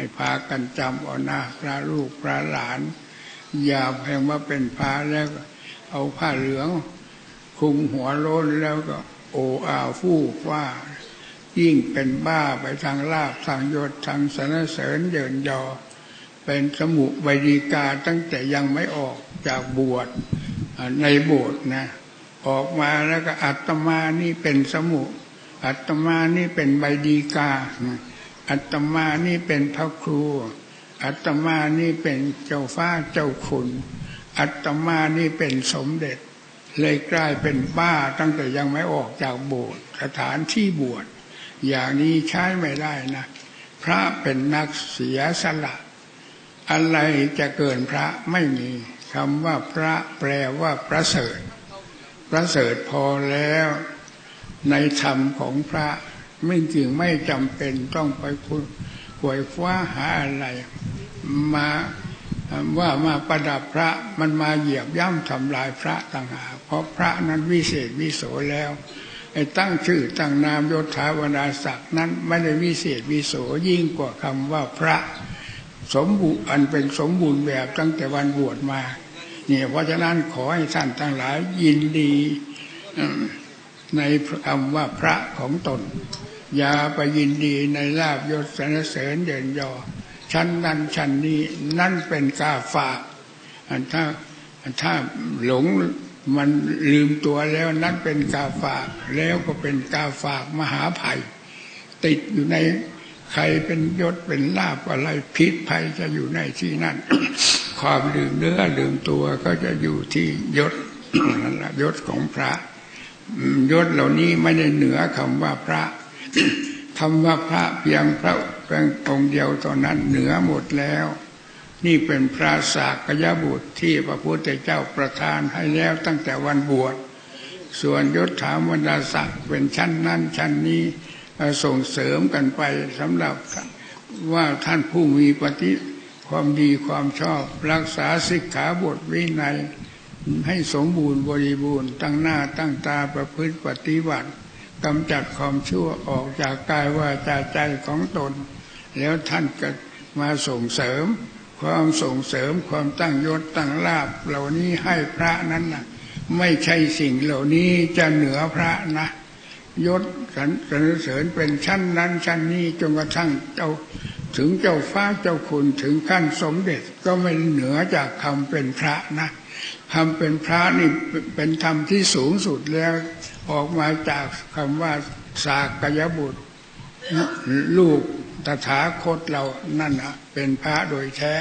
ให้พากันจำเอาหน้าพระลูกพระหลาน อย่าเพียงว่าเป็นพระแล้วเอาผ้าเหลืองคุมหัวโล้นแล้วก็ โอ้อาฟู่ว่ายิ่งเป็นบ้าไปทางลาบทางยศทางสนเสริญเยินยอ เป็นสมุบดีกาตั้งแต่ยังไม่ออกจากบวชในโบสถ์นะ ออกมาแล้วก็อัตมานี่เป็นสมุ อัตมานี่เป็นใบดีกา อัตมานี่เป็นพระครู อัตมานี่เป็นเจ้าฟ้าเจ้าคุณ อัตมานี่เป็นสมเด็จ เลยกลายเป็นบ้าตั้งแต่ยังไม่ออกจากโบสถ์สถานที่บวชอย่างนี้ใช้ไม่ได้นะ พระเป็นนักเสียสละ อะไรจะเกินพระไม่มีคำว่าพระแปลว่าประเสริฐประเสริฐพอแล้ว ในธรรมของพระ ไม่จึงไม่จำเป็นต้องไปควยคว้าหาอะไร มาว่ามาประดับพระมันมาเหยียบย่ำทำลายพระต่างหากเพราะพระนั้นวิเศษวิโสแล้วไอ้ตั้งชื่อตั้งนามยศถาวนาศักดิ์นั้นไม่ได้วิเศษวิโสยิ่งกว่าคำว่าพระสมบูรณ์อันเป็นสมบูรณ์แบบตั้งแต่วันบวชมาเนี่ยเพราะฉะนั้นขอให้ท่านทั้งหลายยินดีในคำว่าพระของตน อย่าไปยินดีในลาบยศสรรเสริญเด่นยอชั้นนั้นชั้นนี้นั่นเป็นกาฝากถ้าถ้าหลงมันลืมตัวแล้วนั่นเป็นกาฝากแล้วก็เป็นกาฝากมหาภัย ติดอยู่ในใครเป็นยศเป็นลาบอะไรพิษภัยจะอยู่ในที่นั่น ความลืมเนื้อลืมตัวก็จะอยู่ที่ยศนั่นแหละยศของพระยศเหล่านี้ไม่ได้เหนือคำว่าพระ คำว่าพระเพียงพระเพียงองค์เดียวตอนนั้นเหนือหมดแล้ว นี่เป็นพระสากยบุตรที่พระพุทธเจ้าประทานให้แล้วตั้งแต่วันบวช ส่วนยศถามวรรดาศักดิ์เป็นชั้นนั้นชั้นนี้ส่งเสริมกันไปสำหรับว่าท่านผู้มีปฏิความดีความชอบรักษาสิกขาบทวินัยให้สมบูรณ์บริบูรณ์ตั้งหน้าตั้งตาประพฤติปฏิบัติ กำจัดความชั่วออกจากกายว่าจาใจของตน แล้วท่านก็มาส่งเสริม ความส่งเสริมความตั้งยศตั้งลาบเหล่านี้ให้พระนั้นนะไม่ใช่สิ่งเหล่านี้จะเหนือพระนะยศสรรเสริญเป็นชั้นนั้นชั้นนี้จนกระทั่งเจ้าถึงเจ้าฟ้าเจ้าคุณถึงขั้นสมเด็จก็ไม่เหนือจากคำเป็นพระนะคำเป็นพระนี่เป็นธรรมที่สูงสุดแล้ว ออกมาจากคำว่าสากยบุตร ลูกตถาคตเรานั่นนะเป็นพระโดยแท้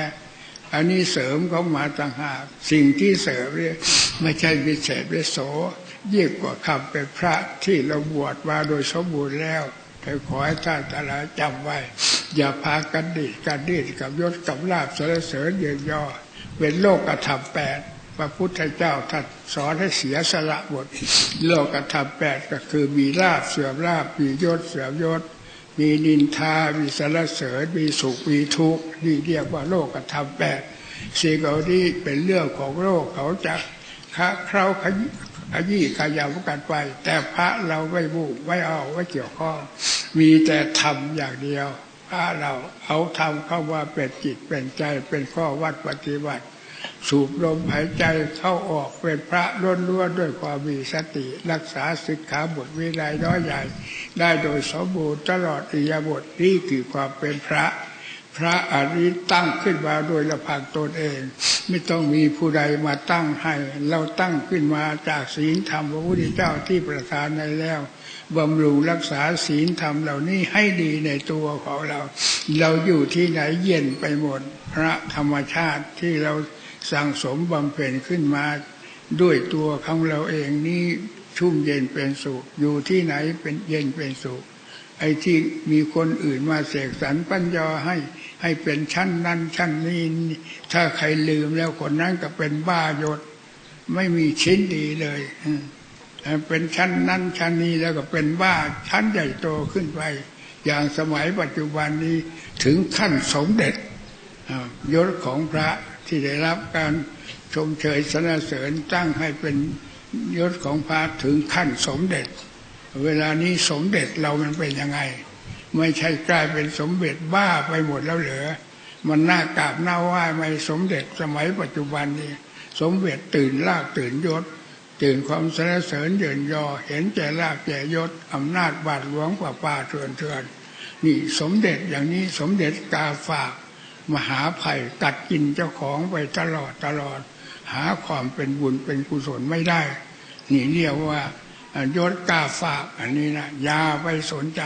อันนี้เสริมเขามาต่างหาก สิ่งที่เสริมเรียไม่ใช่วิเศษวิโสยิ่งกว่าคำเป็นพระที่เราบวชมาโดยสมบูรณ์แล้วแต่ขอให้ท่านต่ละจำไว้ อย่าพากันดีกันดีกับยศกับลาบสรรเสริญเยินยอเป็นโลกกระทำแปด พระพุทธเจ้าท่านสอนให้เสียสละหมดโลกธรรมแปดก็คือมีลาบเสื่อมลาบมียศเสื่อมยศ มีนินทา มีสารเสริญมีสุขมีทุกข์นี่เรียกว่าโลกธรรมแปดสิ่งเหล่านี้เป็นเรื่องของโลกเขาจะค้าเคราขยี้ขยาวกันไป แต่พระเราไม่บุกไม่เอาไม่เกี่ยวข้อง มีแต่ทำอย่างเดียวพระเราเอาทำเข้าว่าเป็นจิตเป็นใจเป็นข้อวัดปฏิบัติ สูบลมหายใจเข้าออกเป็นพระล้นล้วนด้วยความมีสติ รักษาสิกขาบทวินัยน้อยใหญ่ ได้โดยสมบูรณ์ตลอดอิยาบทนี่คือความเป็นพระ พระอริตั้งขึ้นมาโดยละพังตนเอง ไม่ต้องมีผู้ใดมาตั้งให้ เราตั้งขึ้นมาจากศีลธรรมพระพุทธเจ้าที่ประทานในแล้วบำรุงรักษาศีลธรรมเหล่านี้ให้ดีในตัวของเรา เราอยู่ที่ไหนเย็นไปหมดพระธรรมชาติที่เรา สั่งสมบำเพ็ญขึ้นมา ด้วยตัวของเราเองนี้ชุ่มเย็นเป็นสุข อยู่ที่ไหนเป็นเย็นเป็นสุข ไอ้ที่มีคนอื่นมาเสกสรรปัญญาให้ให้เป็นชั้นนั้นชั้นนี้ถ้าใครลืมแล้วคนนั้นก็เป็นบ้ายศไม่มีชิ้นดีเลยเป็นชั้นนั้นชั้นนี้แล้วก็เป็นบ้าชั้นใหญ่โตขึ้นไป อย่างสมัยปัจจุบันนี้ถึงขั้นสมเด็จยศของพระ ที่ได้รับการชมเชยสรรเสริญตั้งให้เป็นยศของพระถึงขั้นสมเด็จ เวลานี้สมเด็จเรามันเป็นยังไง ไม่ใช่กลายเป็นสมเด็จบ้าไปหมดแล้วเหรอมันน่ากราบน่าไหว้ไหมสมเด็จสมัยปัจจุบันนี้ สมเด็จตื่นลากตื่นยศ ตื่นความสรรเสริญเยินยอ เห็นแก่ลากแก่ยศอำนาจบาดหลวงป่าป่าเถื่อนเถื่อนนี่สมเด็จอย่างนี้สมเด็จกาฝาก มหาภัยกัดกินเจ้าของไปตลอดตลอด หาความเป็นบุญเป็นกุศลไม่ได้นี่เรียกว่ายศกาฝากอันนี้นะยาไปสนใจ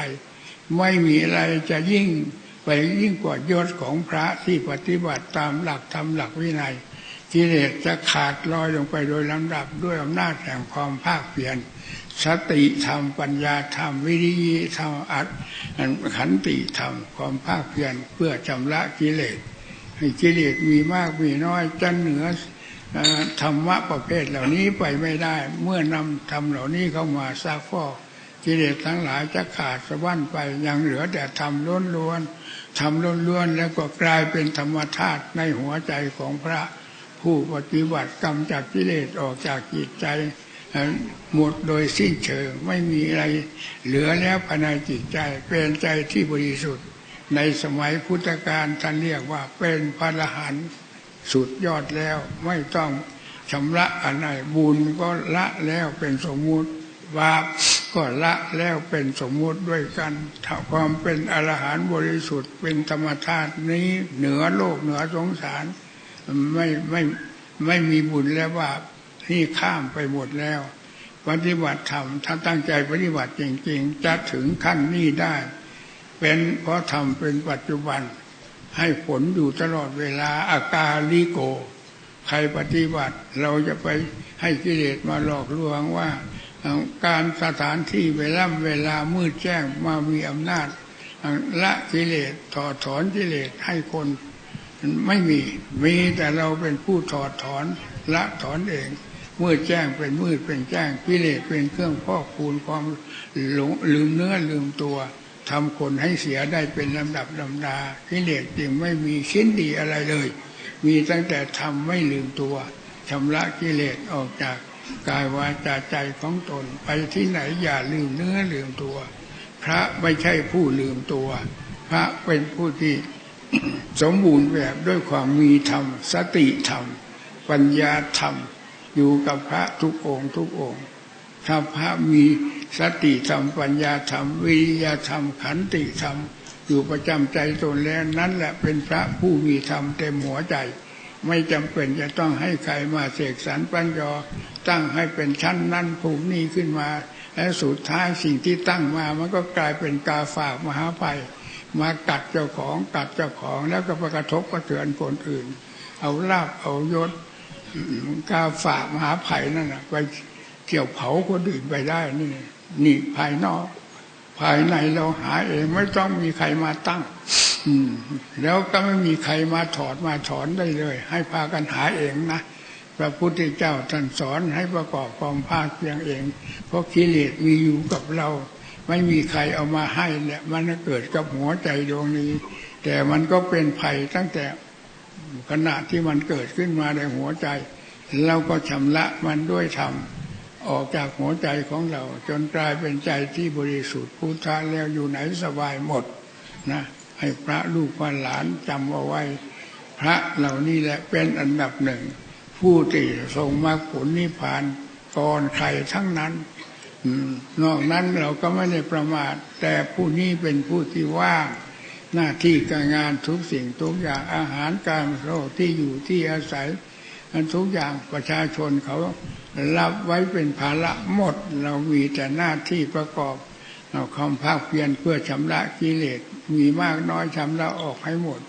ไม่มีอะไรจะยิ่งไปยิ่งกว่ายศของพระที่ปฏิบัติตามหลักธรรมหลักวินัย กิเลสจะขาดลอยลงไปโดยลำดับด้วยอำนาจแห่งความภาคเพียรสติธรรมปัญญาธรรมวิริยธรรมอัตขันติธรรมความภาคเพียรเพื่อชำระกิเลสให้กิเลสมีมากมีน้อยจะเหนือธรรมะประเภทเหล่านี้ไปไม่ได้ เมื่อนำธรรมเหล่านี้เข้ามาซักฟอกกิเลสทั้งหลายจะขาดสะบั้นไปยังเหลือแต่ธรรมล้วนล้วนทำล้วนๆแล้วก็กลายเป็นธรรมธาตุในหัวใจของพระ ผู้ปฏิบัติกรรมจากกิเลสออกจากจิตใจ หมดโดยสิ้นเชิงไม่มีอะไรเหลือแล้วภายในจิตใจ เป็นใจที่บริสุทธิ์ ในสมัยพุทธกาลท่านเรียกว่าเป็นพระอรหันต์สุดยอดแล้วไม่ต้องชำระอะไรบุญก็ละแล้วเป็นสมมุติบาปก็ละแล้วเป็นสมมุติด้วยกันถ้าความเป็นอรหันต์บริสุทธิ์เป็นธรรมธาตุนี้เหนือโลกเหนือสงสาร ไม่ไม่ไม่มีบุญแล้วว่าที่ข้ามไปหมดแล้ว ปฏิบัติธรรมถ้าตั้งใจปฏิบัติจริง ๆ จะถึงขั้นนี้ได้ เป็นเพราะทำเป็นปัจจุบัน ให้ผลอยู่ตลอดเวลาอากาลิโก ใครปฏิบัติเราจะไปให้กิเลสมาหลอกลวงว่า การสถานที่เวลาเวลามืดแจ้งมามีอำนาจละกิเลสถอดถอนกิเลสให้คน ไม่มี มีแต่เราเป็นผู้ถอดถอนละถอนเองมืดแจ้งเป็นมืดเป็นแจ้งกิเลสเป็นเครื่องพอกคูณความหลงลืมเนื้อลืมตัวทำคนให้เสียได้เป็นลำดับลำดากิเลสจึงไม่มีชิ้นดีอะไรเลย มีตั้งแต่ทำไม่ลืมตัวชำระกิเลสออกจากกายวาจาใจของตน ไปที่ไหนอย่าลืมเนื้อลืมตัว พระไม่ใช่ผู้ลืมตัว พระเป็นผู้ที่ สมบูรณ์แบบด้วยความมีธรรม สติธรรม ปัญญาธรรม อยู่กับพระทุกองค์ทุกองค์ถ้าพระมีสติธรรม ปัญญาธรรม วิริยธรรม ขันติธรรม อยู่ประจำใจตนแล้วนั้นแหละเป็นพระผู้มีธรรมเต็มหัวใจ ไม่จำเป็นจะต้องให้ใครมาเสกสรรปัญญาตั้งให้เป็นชั้นนั้นภูมินี้ขึ้นมา และสุดท้ายสิ่งที่ตั้งมามันก็กลายเป็นกาฝากมหาภัย มากัดเจ้าของกัดเจ้าของแล้วก็ไปกระทบกระเทือนคนอื่น เอาลาบเอายศกาฝากมหาภัยนั่นนะไปเกี่ยวเผาคนอื่นไปได้นี่นี่ภายนอก ภายในเราหาเองไม่ต้องมีใครมาตั้งแล้วก็ไม่มีใครมาถอดมาถอนได้เลย ให้พากันหาเองนะพระพุทธเจ้าท่านสอนให้ประกอบความภาคเพียงเอง เพราะกิเลสมีอยู่กับเรา ไม่มีใครเอามาให้เนี่ยมันเกิดกับหัวใจดวงนี้ แต่มันก็เป็นภัยตั้งแต่ขณะที่มันเกิดขึ้นมาในหัวใจ เราก็ชำระมันด้วยธรรมออกจากหัวใจของเรา จนกลายเป็นใจที่บริสุทธิ์พุทธะแล้วอยู่ไหนสบายหมดนะให้พระลูกพระหลานจำเอาไว้ พระเหล่านี้แหละเป็นอันดับหนึ่ง ผู้ที่ทรงมรรคผลนิพพานก่อนใครทั้งนั้น นอกนั้นเราก็ไม่ได้ประมาท แต่ผู้นี้เป็นผู้ที่ว่างหน้าที่การงานทุกสิ่งทุกอย่างอาหารการโรที่อยู่ที่อาศัยทุกอย่างประชาชนเขารับไว้เป็นภาระหมด เรามีแต่หน้าที่ประกอบเอาความภาคเพียรเพื่อชำระกิเลสมีมากน้อยชำระออกให้หมด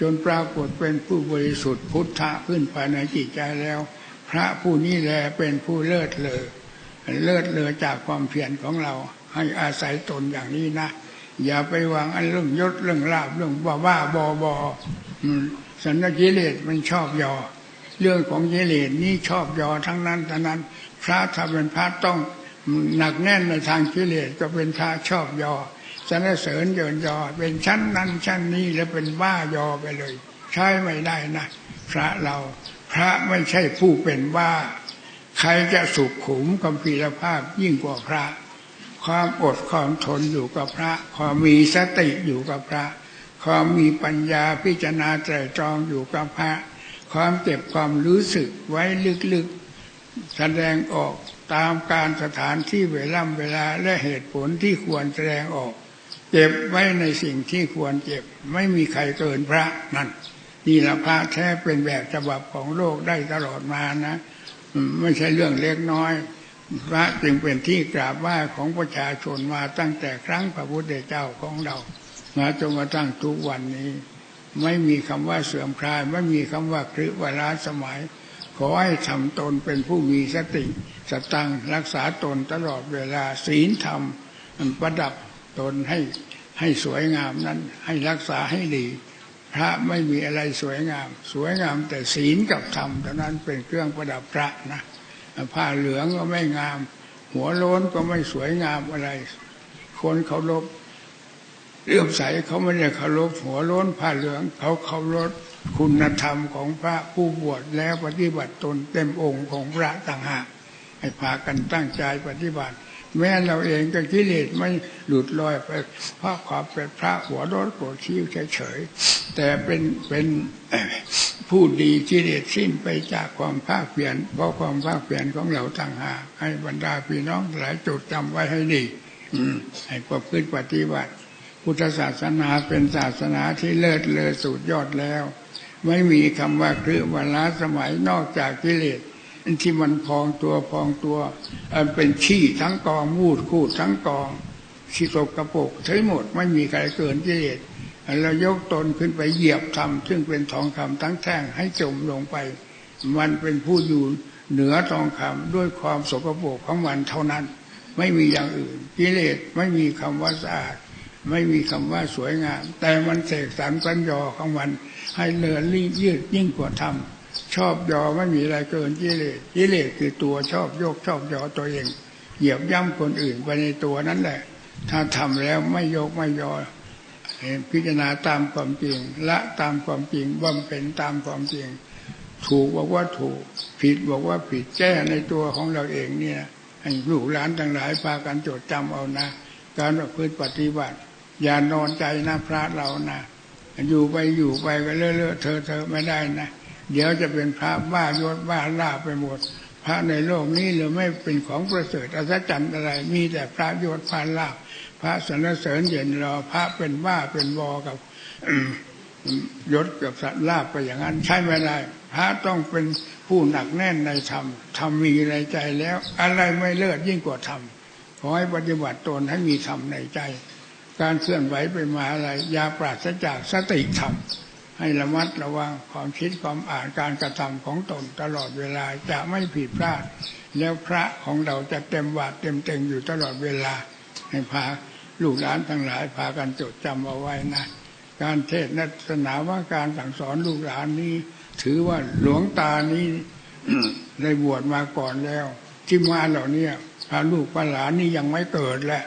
จนปรากฏเป็นผู้บริสุทธิ์พุทธะขึ้นภายในจิตใจแล้ว พระผู้นี้แลเป็นผู้เลิศเลอ เลิศเลอจากความเพียรของเรา ให้อาศัยตนอย่างนี้นะ อย่าไปวางอันเรื่องยศเรื่องลาบเรื่องว่าว่าบอบอสันนกิเลสมันชอบยอ เรื่องของกิเลสนี่ชอบยอทั้งนั้นทั้งนั้น พระถ้าเป็นพระต้องหนักแน่นในทางกิเลสก็เป็นพระชอบยอสรรเสริญเยินยอเป็นชั้นนั้นชั้นนี้แล้วเป็นบ้ายอไปเลย ใช้ไม่ได้นะ พระเราพระไม่ใช่ผู้เป็นบ้า รจะสุขขุมกัมพีรภาพยิ่งกว่าพระ ความอดความทนอยู่กับพระ ความมีสติอยู่กับพระ ความมีปัญญาพิจารณาไตรตรองอยู่กับพระ ความเก็บความรู้สึกไว้ลึกๆ แสดงออกตามการสถานที่เวลาเวลาและเหตุผลที่ควรแสดงออก เก็บไว้ในสิ่งที่ควรเก็บไม่มีใครเกินพระนั่นนี่ละพระแท้เป็นแบบฉบับของโลกได้ตลอดมานะ ไม่ใช่เรื่องเล็กน้อย พระจึงเป็นที่กราบไหว้ของประชาชนมาตั้งแต่ครั้งพระพุทธเจ้าของเรามาจนกระทั่งทุกวันนี้ ไม่มีคำว่าเสื่อมคลาย ไม่มีคำว่าครึวลาสมัย ขอให้ทำตนเป็นผู้มีสติ สตังรักษาตนตลอดเวลาศีลธรรมประดับตนให้ให้สวยงามนั้นให้รักษาให้ดี พระไม่มีอะไรสวยงาม สวยงามแต่ศีลกับธรรมเท่านั้นเป็นเครื่องประดับพระนะผ้าเหลืองก็ไม่งาม หัวโล้นก็ไม่สวยงามอะไร คนเคารพเลื่อมใสเขาไม่ได้เคารพหัวโล้นผ้าเหลือง เขาเคารพคุณธรรมของพระผู้บวชแล้วปฏิบัติตนเต็มองค์ของพระต่างหากให้พากันตั้งใจปฏิบัติ แม้เราเองก็กิเลสไม่หลุดลอยไปเพราะความเป็นพระหัวรถโกรธชี้วเฉยๆแต่เป็นเป็นผู้ดีกิเลสสิ้นไปจากความภาคเปลี่ยนเพราะความภาคเปลี่ยนของเราต่างหากให้บรรดาพี่น้องหลายจุดจำไว้ให้ดีให้ประพฤติปฏิบัติ พุทธศาสนาเป็นศาสนาที่เลิศเลอสุดยอดแล้ว ไม่มีคำว่าคือเวลาสมัยนอกจากกิเลส ที่มันพองตัวพองตัว อันเป็นขี้ทั้งกองมูดคูดทั้งกองชิโกกระปกทั้งหมดไม่มีใครเกินกิเลสเรายกตนขึ้นไปเหยียบทำซึ่งเป็นทองคำทั้งแท่งให้จมลงไป มันเป็นผู้อยู่เหนือทองคำด้วยความสกปรกของมันเท่านั้น ไม่มีอย่างอื่นกิเลสไม่มีคำว่าสะอาดไม่มีคำว่าสวยงาม แต่มันเสกสรรปัญญาของมัน ให้เลือลิ่งยืดยิ่งกว่าธรรม ชอบยอไม่มีอะไรเกินกิเลสกิเลสคือตัวชอบโยกชอบยอตัวเอง เหยียบย่ำคนอื่นไปในตัวนั้นแหละ ถ้าทำแล้วไม่โยกไม่ยอพิจารณาตามความจริงละตามความจริงบำเพ็ญตามความจริง ถูกบอกว่าถูก ผิดบอกว่าผิดแก้ในตัวของเราเองเนี่ยให้ลูกหลานทั้งหลายพากันจดจำเอานะ การประพฤติปฏิบัติ อย่านอนใจนะพระเรานะอยู่ไปอยู่ไปก็เลอะเธอเธอไม่ได้นะ เดี๋ยวจะเป็นพระบ้ายศบ้าลาไปหมด พระในโลกนี้หรือไม่เป็นของประเสริฐอัศจรรย์อะไร มีแต่พระยศพระลาพระสรรเสริญเย็นรอพระเป็นบ้าเป็นวอกับยศกับสัตว์ลาบไปอย่างนั้น ใช่ไม่ได้พระต้องเป็นผู้หนักแน่นในธรรมธรรมมีในใจแล้ว อะไรไม่เลิศยิ่งกว่าธรรมขอให้ปฏิบัติตนให้มีธรรมในใจ การเคลื่อนไหวไปมาอะไรอย่าปราศจากสติธรรม ให้ระมัดระวังความคิดความอ่านการกระทำของตนตลอดเวลาจะไม่ผิดพลาด แล้วพระของเราจะเต็มวาดเต็มเต็งอยู่ตลอดเวลา ให้พาลูกหลานทั้งหลายพากันจดจำเอาไว้นะ การเทศนัสนาว่าการสั่งสอนลูกหลานนี้ ถือว่าหลวงตานี้ได้บวชมาก่อนแล้ว ที่มาเหล่านี้พาลูกพาหลานนี่ยังไม่เกิดแหละ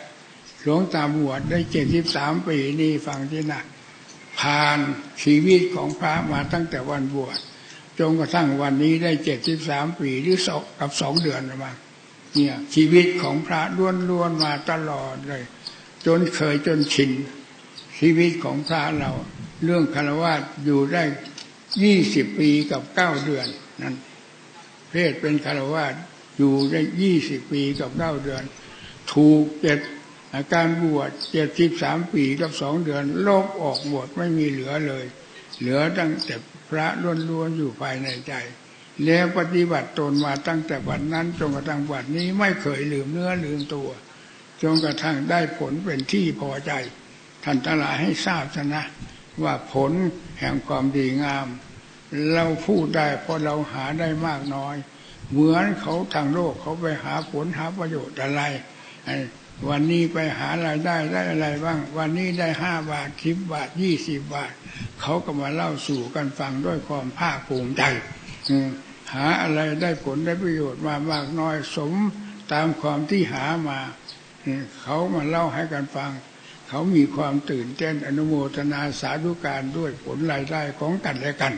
หลวงตาบวชได้เจ็ดสิบสามปีนี่ฟังที่นะ ผ่านชีวิตของพระมาตั้งแต่วันบวชจนกระทั่งวันนี้ได้เจ็ดสิบสามปีหรือสองกับสองเดือนมาเนี่ยชีวิตของพระล้วนๆมาตลอดเลย จนเคยจนชินชีวิตของพระเรา เรื่องคารวะอยู่ได้ยี่สิบปีกับเก้าเดือนนั้นเพศเป็นคารวะอยู่ได้ยี่สิบปีกับเก้าเดือน ถูกเจ็ด อาการบวชเจ็ดสิบสามปีกับสองเดือน โลกออกหมดไม่มีเหลือเลย เหลือตั้งแต่พระล้วนๆอยู่ภายในใจ แล้วปฏิบัติตนมาตั้งแต่วันนั้นจนกระทั่งวันนี้ไม่เคยลืมเนื้อลืมตัว จนกระทั่งได้ผลเป็นที่พอใจ ท่านทั้งหลายให้ทราบนะ ว่าผลแห่งความดีงาม เราพูดได้เพราะเราหาได้มากน้อย เหมือนเขาทางโลกเขาไปหาผลหาประโยชน์อะไร วันนี้ไปหารายได้ได้อะไรบ้าง วันนี้ได้ห้าบาทสิบบาทยี่สิบบาท เขาก็มาเล่าสู่กันฟังด้วยความภาคภูมิใจหาอะไรได้ผลได้ประโยชน์มามากน้อยสมตามความที่หามาเขามาเล่าให้กันฟัง เขามีความตื่นเต้นอนุโมทนาสาธุการด้วยผลรายได้ของกันและกัน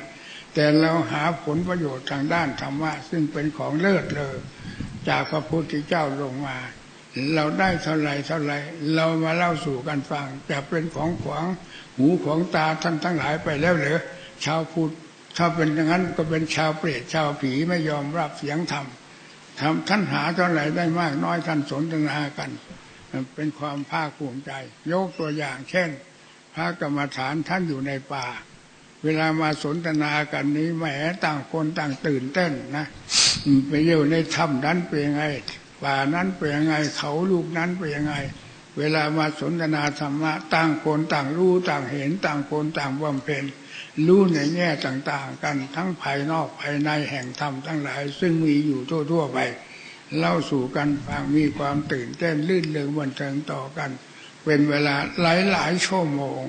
แต่เราหาผลประโยชน์ทางด้านธรรมะซึ่งเป็นของเลิศเลอจากพระพุทธเจ้าลงมา เราได้เท่าไรเท่าไรเรามาเล่าสู่กันฟังจะเป็นของขวางหูของตาท่านทั้งหลายไปแล้วเหรอชาวพุทธถ้าเป็นอย่างนั้นก็เป็นชาวเปรตชาวผีไม่ยอมรับเสียงธรรมทำท่านหาเท่าไหร่ได้มากน้อยท่านสนทนากัน เป็นความภาคภูมิใจ ยกตัวอย่างเช่น พระกรรมฐานท่านอยู่ในป่า เวลามาสนทนากันนี้แหมต่างคนต่างตื่นเต้นนะไปอยู่ในถ้ำนั้นเป็นไง ป่านั้นเป็นยังไงเขาลูกนั้นเป็นยังไง เวลามาสนทนาธรรมะต่างคนต่างรู้ต่างเห็นต่างคนต่างบำเพ็ญรู้ในแง่ต่างๆ กันทั้งภายนอกภายในแห่งธรรมทั้งหลาย ซึ่งมีอยู่ทั่วๆไปเล่าสู่กันฟังมีความตื่นเต้นลื่นเริงบันเทิงต่อกัน เป็นเวลาหลายๆชั่วโมง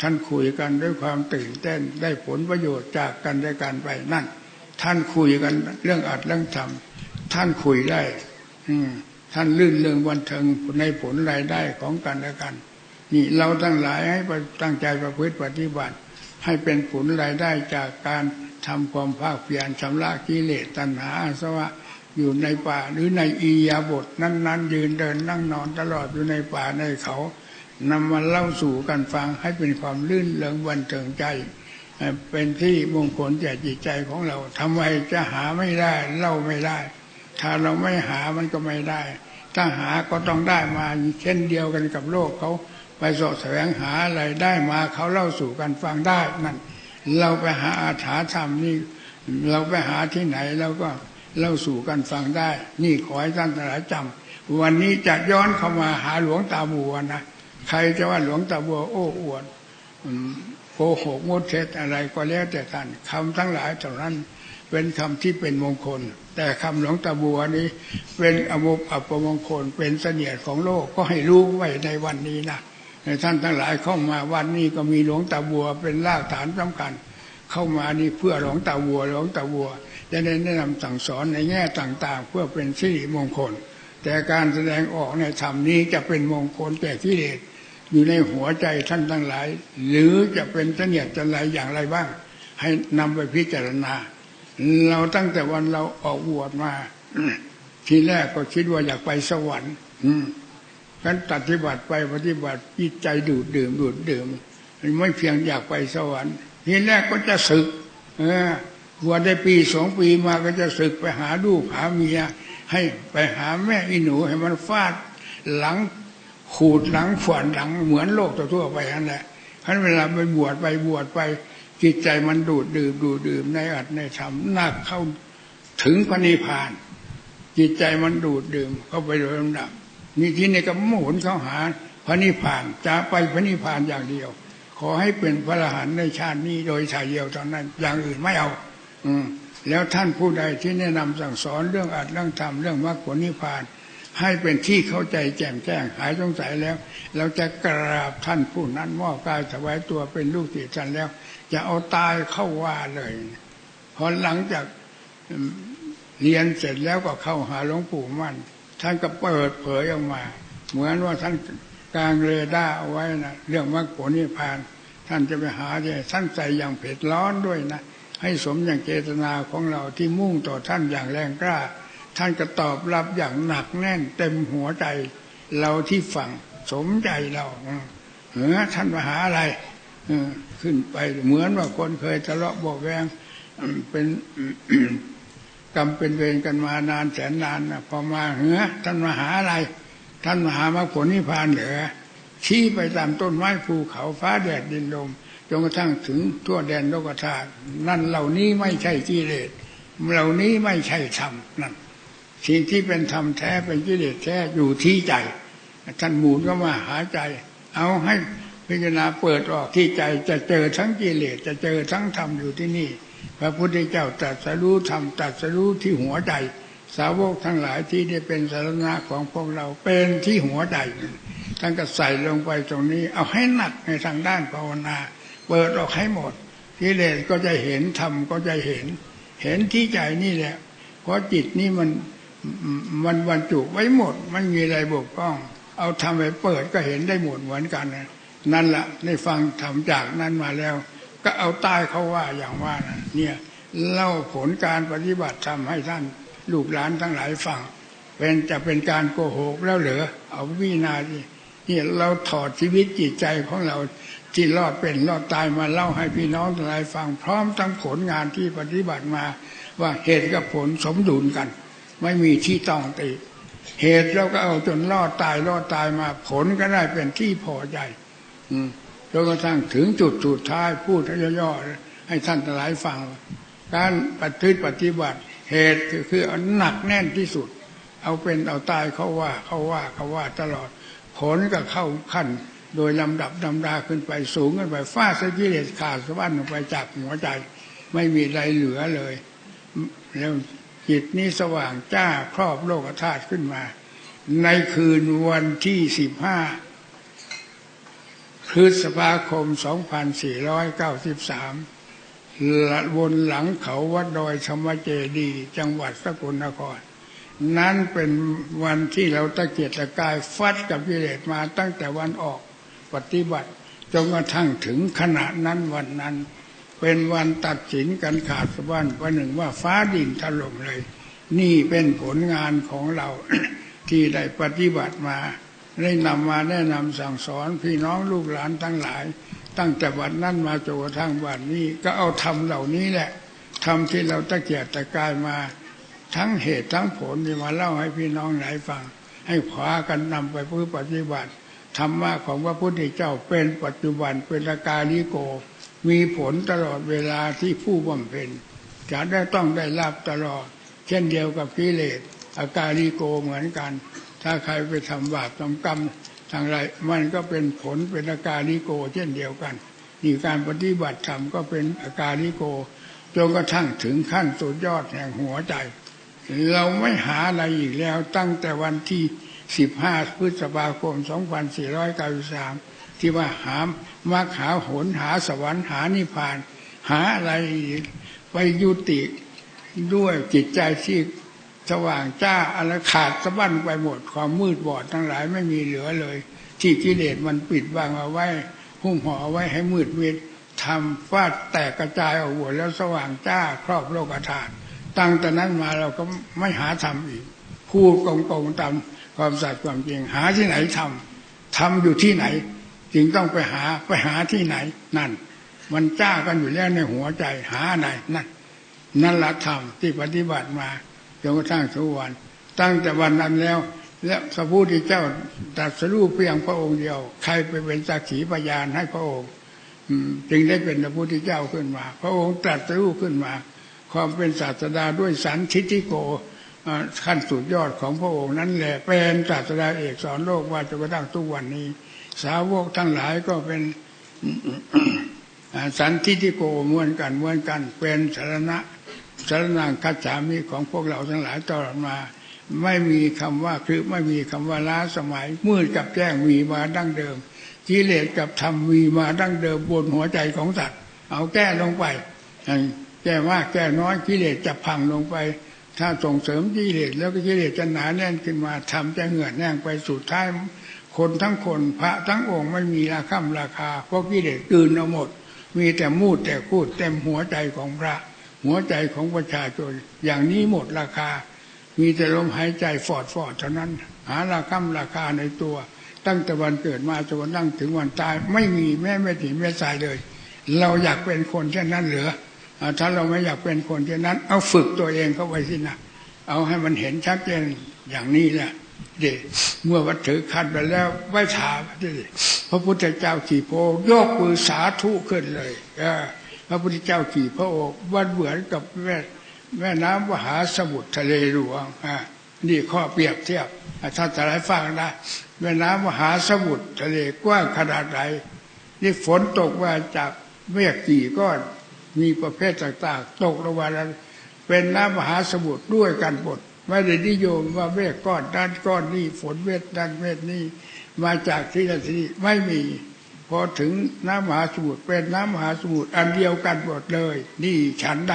ท่านคุยกันด้วยความตื่นเต้นได้ผลประโยชน์จากกันด้วยกันไปนั่น ท่านคุยกันเรื่องอัดเรื่องทำท่านคุยได้ ท่านลื่นเริงบันเทิงในผลรายได้ของกันและกัน นี่เราทั้งหลายให้ตั้งใจประพฤติปฏิบัติ ให้เป็นผลรายได้จากการทำความภาคเพียรชำระกิเลสตัณหาอาสวะอยู่ในป่าหรือในอียาบทนั้น ๆ ยืนเดินนั่งนอนตลอดอยู่ในป่าในเขานำมาเล่าสู่กันฟังให้เป็นความลื่นเลิงวันเถิงใจ เป็นที่มงคลแก่จิตใจของเราทำไมจะหาไม่ได้เล่าไม่ได้ ถ้าเราไม่หามันก็ไม่ได้ ถ้าหาก็ต้องได้มาเช่นเดียวกันกับโลกเขาไปสอบแสวงหาอะไรได้มาเขาเล่าสู่กันฟังได้นั่นเราไปหาอาถาธรรมนี่เราไปหาที่ไหนเราก็เล่าสู่กันฟังได้ นี่ขอให้ท่านทั้งหลายจำวันนี้จะย้อนเข้ามาหาหลวงตาบัวนะใครจะว่าหลวงตาบัวโอ้อวดโกหกมดเท็จอะไรก็แล้วแต่ท่านคำทั้งหลายเหล่านั้นเป็นคำที่เป็นมงคล แต่คำหลวงตาบัวนี้เป็นอมุอัปมงคลเป็นเสนียดของโลกก็ให้รู้ไว้ในวันนี้นะท่านทั้งหลายเข้ามาวันนี้ก็มีหลวงตาบัวเป็นรากฐานสำคัญ เข้ามานี่เพื่อหลวงตาบัวหลวงตาบัวจะได้แนะนำสั่งสอนในแง่ต่างๆ เพื่อเป็นสิริมงคล แต่การแสดงออกในธรรมนี้จะเป็นมงคลแก่กิเลสอยู่ในหัวใจท่านทั้งหลาย หรือจะเป็นเสนียดจะไรอย่างไรบ้าง ให้นำไปพิจารณา เราตั้งแต่วันเราออกบวชมาทีแรกก็คิดว่าอยากไปสวรรค์กันปฏิบัติไปปฏิบัติจิตใจดูดดื่มดูดดื่มไม่เพียงอยากไปสวรรค์ทีแรกก็จะศึก เออบวชได้ปีสองปีมาก็จะศึกไปหาลูกหาเมีย ให้ไปหาแม่อีหนูให้มันฟาดหลังขูดหลังฝวนหลังเหมือนโลกทั่วไปนั่นแหละท่านเวลาไปบวชไปบวชไป จิตใจมันดูดดื่มดูดดื่มในอัดในธรรมนักเข้าถึงพระนิพพาน จิตใจมันดูดดื่มเข้าไปโดยลำดับนี่ที่นี่ก็หมุนเข้าหาพระนิพพานจะไปพระนิพพานอย่างเดียว ขอให้เป็นพระอรหันต์ในชาตินี้โดยชายเดียวเท่านั้น อย่างอื่นไม่เอา อืมแล้วท่านผู้ใดที่แนะนำสั่งสอนเรื่องอัดเรื่องธรรมเรื่องมรรคผลนิพพาน ให้เป็นที่เข้าใจแจ่มแจ้งหายสงสัยแล้ว เราจะกราบท่านผู้นั้นมอบกายถวายตัวเป็นลูกศิษย์ท่านแล้ว จะเอาตายเข้าว่าเลยพอหลังจากเรียนเสร็จแล้วก็เข้าหาหลวงปู่มั่น ท่านก็เปิดเผยออกมา เหมือนว่าท่านกลางเรดาร์เอาไว้นะเรื่องมรรคผลนิพพาน ท่านจะไปหาใจท่านใจอย่างเผ็ดร้อนด้วยนะ ให้สมอย่างเจตนาของเราที่มุ่งต่อท่านอย่างแรงกล้า ท่านก็ตอบรับอย่างหนักแน่น เต็มหัวใจเราที่ฟังสมใจเราเออท่านมาหาอะไร ขึ้นไปเหมือนว่าคนเคยทะเลาะบอกแวงเป็นกรรมเป็นเวรกันมานานแสนนานนะพอมาเหือท่านมาหาอะไร ท่านมาหามรรคผลนิพพานเหรอชี้ไปตามต้นไม้ภูเขาฟ้าแดดดินลมจนกระทั่งถึงทั่วแดนโลกธาตุนั่นเหล่านี้ไม่ใช่กิเลสเหล่านี้ไม่ใช่ธรรมนั่นสิ่งที่เป็นธรรมแท้เป็นกิเลสแท้อยู่ที่ใจท่านหมุนก็มาหาใจ เอาให้ พิจารณาเปิดออกที่ใจจะเจอทั้งกิเลสจะเจอทั้งธรรมอยู่ที่นี่ พระพุทธเจ้าตรัสรู้ธรรมตรัสรู้ที่หัวใจ สาวกทั้งหลายที่ได้เป็นสารณะของพวกเราเป็นที่หัวใจท่านก็ใส่ลงไปตรงนี้ เอาให้หนักในทางด้านภาวนา เปิดออกให้หมดกิเลสก็จะเห็นธรรมก็จะเห็น เห็นที่ใจนี่แหละ เพราะจิตนี่มันมันบรรจุไว้หมดไม่มีอะไรบกพร่อง เอาทำไปเปิดก็เห็นได้หมดเหมือนกันนั่ นแหละในฟังทำจากนั้นมาแล้ว ก็เอาใตายเขาว่าอย่างว่านะเนี่ยเล่าผลการปฏิบัติทำให้ท่านลูกหลานทั้งหลายฟังเป็นจะเป็นการโกหกแล้วเหรอเอาวินาทีนี่เราถอดชีวิตจิตใจของเราที่รอดเป็นรอดตายมาเล่าให้พี่น้องทั้งหลายฟังพร้อมทั้งผลงานที่ปฏิบัติมา ว่าเหตุกับผลสมดุลกัน ไม่มีที่ต้องติ เหตุเราก็เอาจนรอดตายรอดตายมาผลก็ได้เป็นที่พอใจ จนกระทั่งถึงจุดสุดท้ายพูดย่อๆให้ท่านหลายฟัง การปฏิบัติปฏิบัติเหตุคือเอหนักแน่นที่สุด เอาเป็นเอาตายเขาว่าเขาว่าเขาว่าตลอด ผลก็เข้าขั้นโดยลำดับลำดาขึ้นไปสูงขึ้นไปฟาดสกิเลสขาดสะบั้นออกไปจากหัวใจ ไม่มีอะไรเหลือเลย แล้วจิตนี้สว่างจ้าครอบโลกธาตุขึ้นมา ในคืนวันที่สิบห้า พฤษภาคม 2493 บนหลังเขาวัดดอยธรรมเจดี จังหวัดสกลนคร นั้นเป็นวันที่เราตะเกียกตะกายฟัดกับกิเลสมาตั้งแต่วันออกปฏิบัติจนกระทั่งถึงขณะนั้นวันนั้น เป็นวันตัดสินกันขาดสะบั้นวันหนึ่งว่าฟ้าดินถล่มเลย นี่เป็นผลงานของเราที่ได้ปฏิบัติมา ได้นำมาแนะนำสั่งสอนพี่น้องลูกหลานทั้งหลาย ตั้งแต่วันนั้นมาจนกระทั่งวันนี้ ก็เอาทำเหล่านี้แหละทำที่เราตะเกียกตะกายมาทั้งเหตุทั้งผลที่มาเล่าให้พี่น้องหลายฟัง ให้ขวากันนำไปเพื่อปฏิบัติธรรมะของพระพุทธเจ้าเป็นปัจจุบันเป็นอาการลิโก มีผลตลอดเวลาที่ผู้บำเพ็ญจะได้ต้องได้รับตลอด เช่นเดียวกับกิเลสอาการลิโกเหมือนกัน ถ้าใครไปทำบาปทำกรรมทางไร มันก็เป็นผลเป็นอาการลิโกเช่นเดียวกันนี่การปฏิบัติธรรมก็เป็นอาการลิโกจนกระทั่งถึงขั้นสุดยอดแห่งหัวใจ เราไม่หาอะไรอีกแล้วตั้งแต่วันที่15พฤษภาคม2493ที่ว่าหามรรคหาหนหาสวรรค์หานิพพาน หาอะไรไปยุติด้วยจิตใจที่ สว่างจ้าอะไรขาดสะบั้นไปหมดความมืดบอดทั้งหลายไม่มีเหลือเลย ที่กิเลสมันปิดบังเอาไว้ หุ้มห่อเอาไว้ให้มืดมิดทำฟาดแตกกระจายออกหมดแล้วสว่างจ้าครอบโลกธาตุตั้งแต่นั้นมาเราก็ไม่หาทำอีก พูดโกงๆตามความสัตย์ความจริงหาที่ไหนทำทำอยู่ที่ไหน จึงต้องไปหาไปหาที่ไหนนั่น มันจ้ากันอยู่แล้วในหัวใจหาไหนนั่นนั่นละธรรมที่ปฏิบัติมา จนกระทั่งทุกวัน ตั้งแต่วันนั้นแล้ว และพระพุทธเจ้าตรัสรู้เพียงพระองค์เดียว ใครไปเป็นสักขีพยานให้พระองค์จึงได้เป็นพระพุทธเจ้าขึ้นมา พระองค์ตรัสรู้ขึ้นมา ความเป็นศาสดาด้วยสันทิฏฐิโกขั้นสุดยอดของพระองค์นั้นแหละเป็นศาสดาเอกสอนโลกว่าจนกระทั่งทุกวันนี้ สาวกทั้งหลายก็เป็นสันทิฏฐิโกเหมือนกันเหมือนกันเป็นสารณะ สารนังคัจฉามิของพวกเราทั้งหลายตลอดมา ไม่มีคำว่าคือไม่มีคำว่าล้าสมัยมืดกับแจ้งมีมาดั้งเดิมกิเลสกับธรรมมีมาดั้งเดิมบนหัวใจของสัตว์ เอาแก้ลงไปแก้มากแก้น้อยกิเลสจะพังลงไป ถ้าส่งเสริมกิเลสแล้วก็กิเลสจะหนาแน่นขึ้นมาทำจะเหงื่อแน่งไปสุดท้ายคนทั้งคนพระทั้งองค์ไม่มีราคาราคาเพราะกิเลสกืนเอาหมด มีแต่มูดแต่คูดเต็มหัวใจของพระ หัวใจของประชาชนอย่างนี้หมดราคา มีแต่ลมหายใจฟอดฟอดเท่านั้น หาราคาราคาในตัว ตั้งแต่วันเกิดมาจนนั่งถึงวันตาย ไม่มีแม่ไม่ถีแม่สายเลย เราอยากเป็นคนเช่นนั้นเหรือถ้าเราไม่อยากเป็นคนเช่นนั้น เอาฝึกตัวเองเข้าไว้สินะเอาให้มันเห็นชัดเจนอย่างนี้แหละเดเมื่อวัดถือขันไปแล้วไหว้ถามดิพระพุทธเจ้าขี่โพยกมือสาธุขึ้นเลยพ ระพุทธเจ้าขี่พระโอษฐ์วันเหมือนกับแม่แม่น้ำมหาสมุทรทะเลหลวงอ่านี่ข้อเปรียบเทียบท่านจะได้ฟังนะแม่น้ำมหาสมุทรทะเลกว้างขนาดไหนนี่ฝนตกมาจากเมฆกี่ก้อนมีประเภทต่างๆ ตกลงมาแล้วเป็นน้ำมหาสมุทรด้วยกันหมดไม่ได้นิยมว่าเมฆก้อนด้านก้อนนี้ฝนเม็ดด้านเม็ดนี้มาจากที่นั่นที่นี่ไม่มี อถึงน้ำมหาสมุทรเป็นน้ำมหาสมุทรอันเดียวกันหมดเลย นี่ฉันใด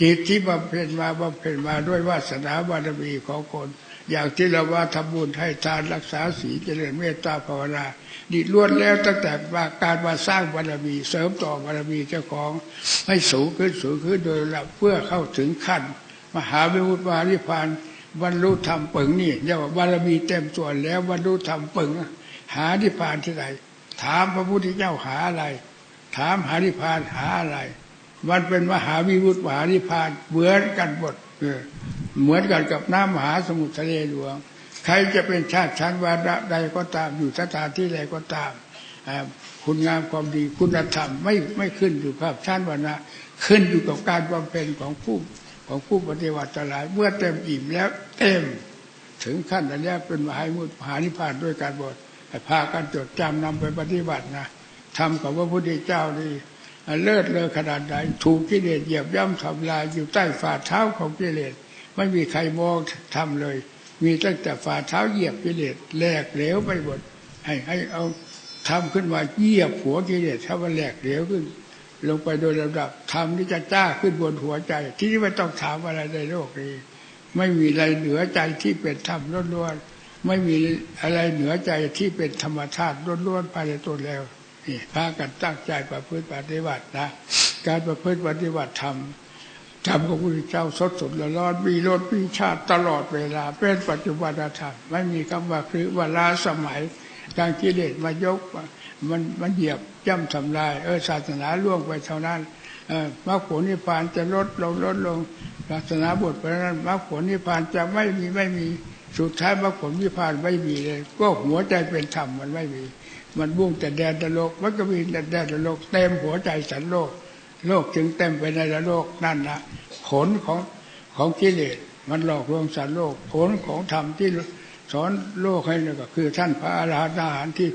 จิตที่บำเพ็ญมาบำเพ็ญมาด้วยวาสนาบารมีของคน อย่างที่เราว่าทำบุญให้ทานรักษาศีลเจริญเมตตาภาวนาดิล้วนแล้วตั้งแต่การมาสร้างบารมี เสริมต่อบารมีเจ้าของให้สูงขึ้นสูงขึ้นโดยลำเพื่อเข้าถึงขั้น มหาวิมุตติมานิพานบรรลุธรรมปึงนี่เรียกว่าบารมีเต็มส่วนแล้วบรรลุธรรมปึงหานิพานที่ไหน ถามพระพุทธเจ้าหาอะไร ถามหานิพานหาอะไร มันเป็นมหาวิมุตติมหานิพานเหมือนกันหมดเหมือนกันกับน้ำมหาสมุทรทะเลหลวง ใครจะเป็นชาติชั้นวาระใดก็ตามอยู่สถานที่ใดก็ตามคุณงามความดีคุณธรรมไม่ไม่ขึ้นอยู่กับชั้นวรรณะขึ้นอยู่กับการบำเพ็ญของผู้ของผู้ปฏิบัติหลายเมื่อเต็มอิ่มแล้วเต็ม ถึงขั้นอันนี้เป็นมหาวิมุตติมหานิพพานด้วยการบท พากันจดจำนำไปปฏิบัตินะทำกับพระพุทธเจ้านี่เลิศเลอขนาดไหนถูกกิเลสเหยียบย่ำทำลายอยู่ใต้ฝ่าเท้าของกิเลสไม่มีใครมองทำเลย มีตั้งแต่ฝ่าเท้าเหยียบกิเลสแหลกเหลวไปหมดให้ให้เอาทำขึ้นมาเหยียบหัวกิเลสถ้ามันแหลกเหลวขึ้น ลงไปโดยลำดับทำที่จะจ้าขึ้นบนหัวใจที่ไม่ต้องถามอะไรในโลกนี้ ไม่มีอะไรเหนือใจที่เป็นธรรมล้วนๆ ไม่มีอะไรเหนือใจที่เป็นธรรมชาติล้วนๆภายในตัวแล้วนี่พากันตั้งใจประพฤติปฏิบัตินะ การประพฤติปฏิบัติธรรมธรรมของพระพุทธเจ้าสดสดร้อนมีรสมีชาติตลอดเวลา เป็นปัจจุบันธรรมไม่มีคำว่าคือเวลาสมัยทางกิเลสมายกมันมันเหยียบย่ำทำลายเออศาสนาล่วงไปเท่านั้นมรรคผลนิพพานจะลดลงลดลงศาสนาบทไปนั้นมรรคผลนิพพานจะไม่มีไม่มี สุดท้ายมรรคผลนิพพานไม่มีเลย ก็หัวใจเป็นธรรมมันไม่มี มันบุ่งแต่แดนตะโลกมันก็มีแต่แดนตะโลกเต็มหัวใจสันโลก โลกจึงเต็มไปในโลกนั่นนะผลของของกิเลสมันหลอกลวงสัตว์โลก ผลของธรรมที่สอนโลกให้เนี่ยก็คือท่านพระอรหันต์ทหารที่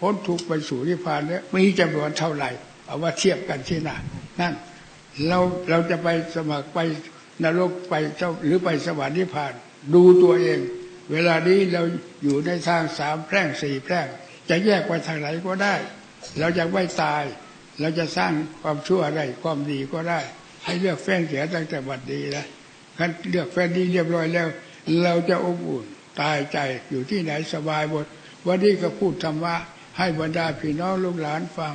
พ้นทุกข์ไปสู่นิพพานเนี่ยมีจำนวนเท่าไหร่ เอาว่าเทียบกันที่นั่นนั่นเราเราจะไปสมัครไปนรกไปเจ้าหรือไปสวรรค์นิพพาน ดูตัวเอง เวลานี้เราอยู่ในทางสามแพร่งสี่แพร่ง จะแยกไปทางไหนก็ได้ เราจะไม่ตาย เราจะสร้างความชั่วอะไรความดีก็ได้ ให้เลือกแฟนเสียตั้งแต่บัดดีนะคันเลือกแฟนดีเรียบร้อยแล้ว เราจะอบอุ่นตายใจอยู่ที่ไหนสบายหมดวันนี้ก็พูดธรรมะให้บรรดาพี่น้องลูกหลานฟัง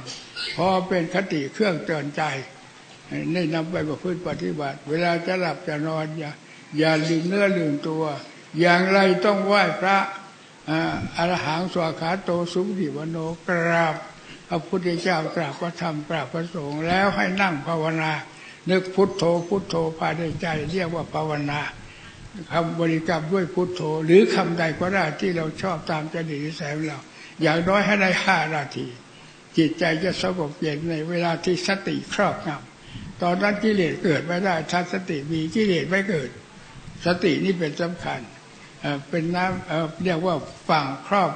พอเป็นคติเครื่องเตือนใจได้นำไปประพฤติปฏิบัติ เวลาจะหลับจะนอนอย่าอย่าลืมเนื้อลืมตัว อย่างไรต้องไหว้พระอรหังสวาขาโตสุปฏิวโนกราบพระพุทธเจ้ากราบพระธรรมกราบพระสงฆ์แล้วให้นั่งภาวนา นึกพุทโธพุทโธภายในใจเรียกว่าภาวนาคำบริกรรมด้วยพุทโธ หรือคำใดก็ได้ที่เราชอบตามจริตนิสัยของเรา อย่างน้อยให้ได้ห้านาที จิตใจจะสงบเย็นในเวลาที่สติครอบงำตอนนั้นกิเลสเกิดไม่ได้ถ้าสติมีกิเลสไม่เกิด สตินี่เป็นสำคัญ เป็นน้ำเรียกว่าฝั่งครอบ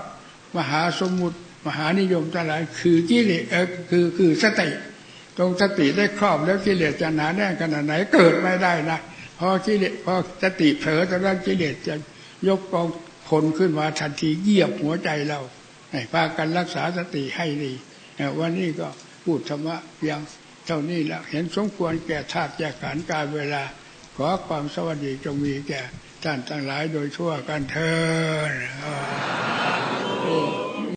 มหาสมุทรมหานิยมทั้งหลายคือกิเลสคือคือสติ ตรงสติได้ครอบแล้วกิเลสจะหนาแน่นขนาดไหนเกิดไม่ได้นะพอกิเลสพอสติเผลอตอนนั้นกิเลสจะยกกองพลขึ้นมาทันทีเยียบหัวใจเราให้พากันรักษาสติให้ดีวันนี้ก็พูดธรรมะเพียงเท่านี้แล้วเห็นสมควรแก่ธาตุแก่ขันการเวลา ขอความสวัสดีจงมีแก่ ท่านทั้งหลายโดยชั่วกันเธอ